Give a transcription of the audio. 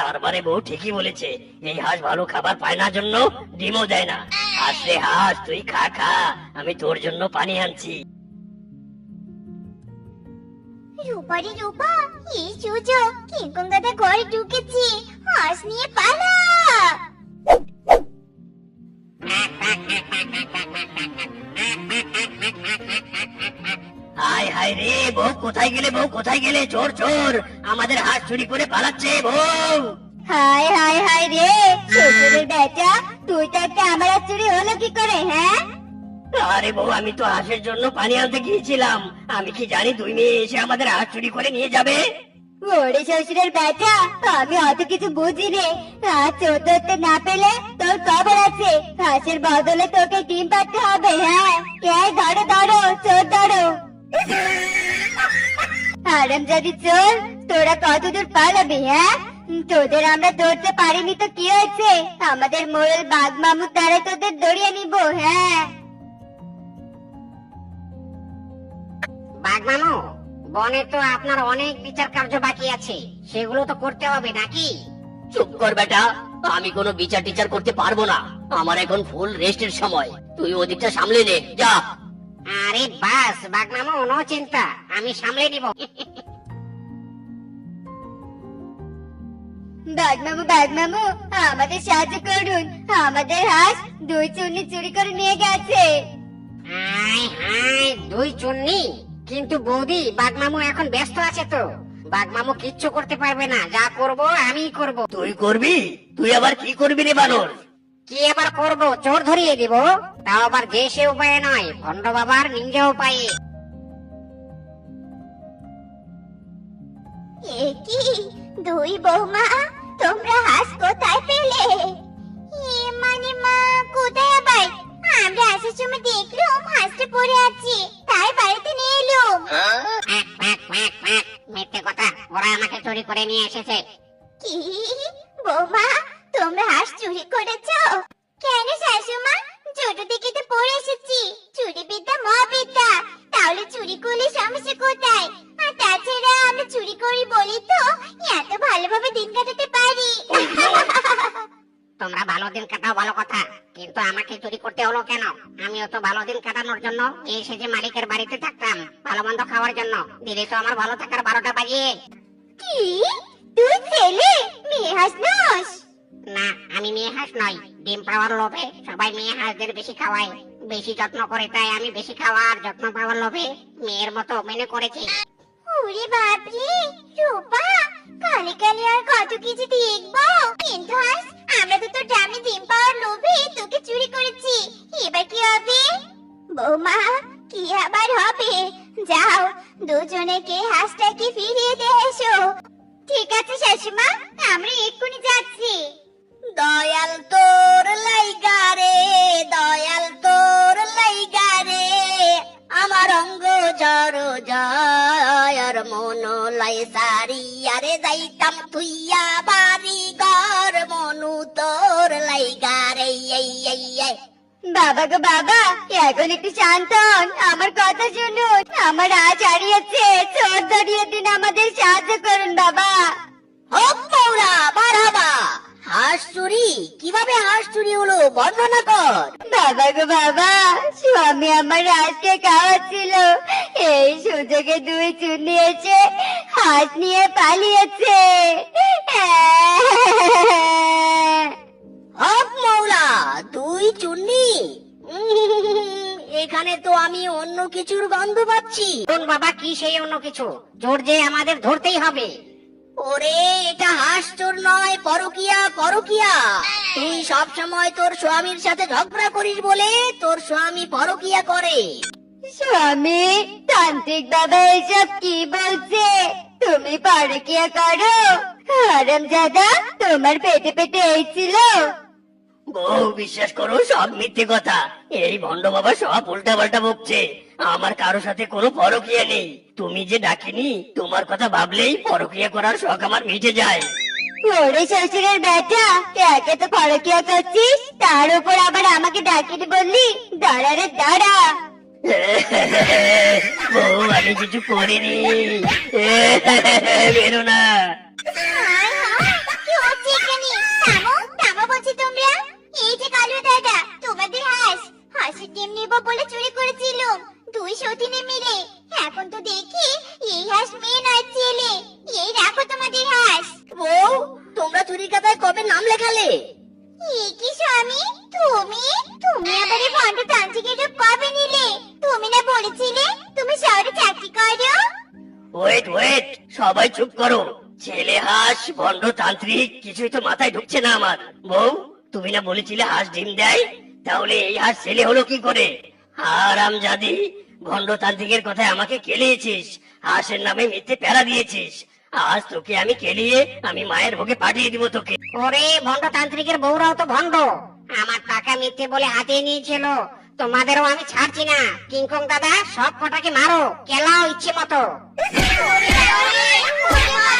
তার মানে বউ ঠিকই বলেছে, এই হাঁস ভালো খাবার পায় না জন্য ডিমও দেয় না। আসলে হাঁস, তুই খা খা, আমি তোর জন্য পানি আনছি। রূপারি, রূপা, এই সুযোগ কিংকং দাদা ঘরে ঢুকেছে, হাঁস নিয়ে পালা। হায় রে বউ? কোথায় গেলে বউ? কোথায় গেলে? চোর চোর। আমাদের হাঁস চুরি করে পালাচ্ছে বউ। হায় হায় হায় রে। শ্বশুরের বেটা তুই তো একটা আমার চুরি হলো কি করে হ্যাঁ? আরে বউ আমি তো হাঁসের জন্য পানি আনতে গিয়েছিলাম। আমি কি জানি দুই মেয়ে এসে আমাদের হাঁস চুরি করে নিয়ে যাবে? ওরে শ্বশুরের বেটা আমি অত কিছু বুঝি রে হাঁস চোর ধরতে না পেলে তোর খবর আছে। হাঁসের বদলে তোকে ডিম পাঠতে হবে হ্যাঁ? কে ধরো ধরো চোর ধরো। আরাম যদি চোর তোরা কতদূর পালাবি হ্যাঁ? তোদের আমরা ধরতে পারিনি তো কি হয়েছে? আমাদের মোড়ল বাঘ মামুর দ্বারা তোদের দড়িয়ে নিব হ্যাঁ? বাঘ মামু বনে তো আপনার অনেক বিচার কার্য বাকি আছে। সেগুলো তো করতে হবে নাকি? চুপ কর বেটা আমি কোনো বিচার টিচার করতে পারব না। আমার এখন ফুল রেস্টের সময়। তুই ওদিকটা সামলে নে যা। আরে বাস বাঘ মামু নো চিন্তা। আমি সামলে নিব। বাঘ মামু আমাদের সাহায্য করুন। আমাদের হাঁস দুই চুন্নি চুরি করে নিয়ে গেছে। হাই হাই দুই চুন্নি। কিন্তু বৌদি বাঘ মামু এখন ব্যস্ত আছে তো। বাঘ মামু কিচ্ছু করতে পারবে না। যা করব আমি করব। তুই করবি? তুই আবার কি করবি রে বানর? কি এবার করব? চোর ধরিয়ে দিব? তাও আবার যে সে উপায়ে নয় ভণ্ড বাবার নিঞ্জা উপায়ে। কি? দুই বৌমা তোমরা হাঁস কোথায় পেলে? মানে মা কোথায় আবার? আমরা আসার সময় দেখলাম হাঁসটা পড়ে আছে তাই বাড়িতে নিয়ে এলাম। প্যাক। মিথ্যে কথা। ওরা আমাকে চুরি করে নিয়ে এসেছে। আমাকে চুরি করতে হলো কেন? আমিও তো ভালো দিন কাটানোর জন্য এই সেজে মালিকের বাড়িতে থাকতাম ভালো মন্দ খাওয়ার জন্য। দিলে তো আমার ভালো থাকার বারোটা বাজিয়ে। কি? তুই ছেলে? মেয়ে হাঁস নস? না আমি মেয়ে হাঁস নই। ডিম পাওয়ার লোভে সবাই মেয়ে হাঁসদের বেশি খাওয়ায়। বেশি যত্ন করে তাই আমি বেশি খাওয়ার যত্ন পাওয়ার লোভে মেয়ের মতো মেনে করেছি। ওরে বাপরে! রূপা কালে কালে আর কত কিছু দেখব? শাশুমা আমরা এক্ষুনি যাচ্ছি। দয়াল তোর লাইগা রে দয়াল তোর লাইগা রে। আমার অঙ্গ জড় জয়ার মন লাই সারি আরে যাইতাম তুইয়া বাড়ি ঘর। মনু তোর লাইগা রে এই এই এই বাবা গো বাবা এখন একটু শান্ত হন। আমার কথা শুনুন। আমার আজ হারিয়েছে চোর ধরিয়ে দিন আমাদের সাহায্য করুন বাবা। হাঁস চুরি কীভাবে হাঁস চুরি হলো বর্ণনা কর। বাবা গো বাবা স্বামী আমার হাঁসকে খাওয়াচ্ছিল। এই সুযোগে দুই হাঁস নিয়ে পালিয়েছে। হক মৌলা তুই চুন্নি। এখানে তো আমি অন্য কিছুর গন্ধ পাচ্ছি। কোন বাবা কি সেই অন্য কিছু? জোর যে আমাদের ধরতেই হবে। ওরে এটা হাঁস চোর নয় পরকিয়া পরকিয়া। তুই সব সময় তোর স্বামীর সাথে ঝগড়া করিস বলে তোর স্বামী পরকিয়া করে। স্বামী তান্ত্রিক বাবা এসব কি বলছে? তুমি পরকিয়া করো? হারাম দাদা তোমার পেটে পেটে এই ছিল। বউ বিশ্বাস করো সব মিথ্যে কথা। এই ভণ্ড বাবা সব উল্টা পাল্টা বকছে। আমার কারও সাথে কোনো পরকিয়া নেই। তুমি যে ডাকিনি তোমার কথা ভাবলেই পরকিয়া করার শখ আমার মিটে যায়। ওরে শ্বশুরের বেটা একে তো পরকিয়া করছিস তার উপর আবার আমাকে ডাকিনি বললি? দাঁড়া রে দাঁড়া। আমি কিছু করিনি। বেরো না। ডিম বলে চুরি করেছিলাম দুই সতীনে মিলে। এখন তো দেখি এই হাঁস মেয়ে নয় ছেলে। এই রাখো তোমাদের হাঁস। বউ তোমরা চুরি কাতায় কবে নাম লেখালে? কি স্বামী? তুমি? তুমি আবার এই ভণ্ড তান্ত্রিকের কবে নিলে? তুমি না বলেছিলে তুমি শহরে চাকরি করো? ওয়েট ওয়েট সবাই চুপ করো। ছেলে হাস ভণ্ড তান্ত্রিক কিছুই তো মাথায় ঢুকছে না আমার। বউ তুমি না বলেছিলে হাস ডিম দেয়? তাহলে এই হাস ছেলে হলো কি করে? আরাম জাদি ভণ্ড তান্ত্রিকের কথায় আমাকে কেলিয়েছিস হাঁসের নামে মিথ্যে প্যারা দিয়েছিস। আজ তোকে আমি কেলিয়ে আমি মায়ের ভোগে পাঠিয়ে দিব তোকে। ওরে ভণ্ড তান্ত্রিকের বউরাও তো ভণ্ড। আমার টাকা মিথ্যে বলে হাতিয়ে নিয়েছিল। তোমাদেরও আমি ছাড়ছি না। কিংকং দাদা সব কটাকে মারো। কেলাও ইচ্ছে মতো।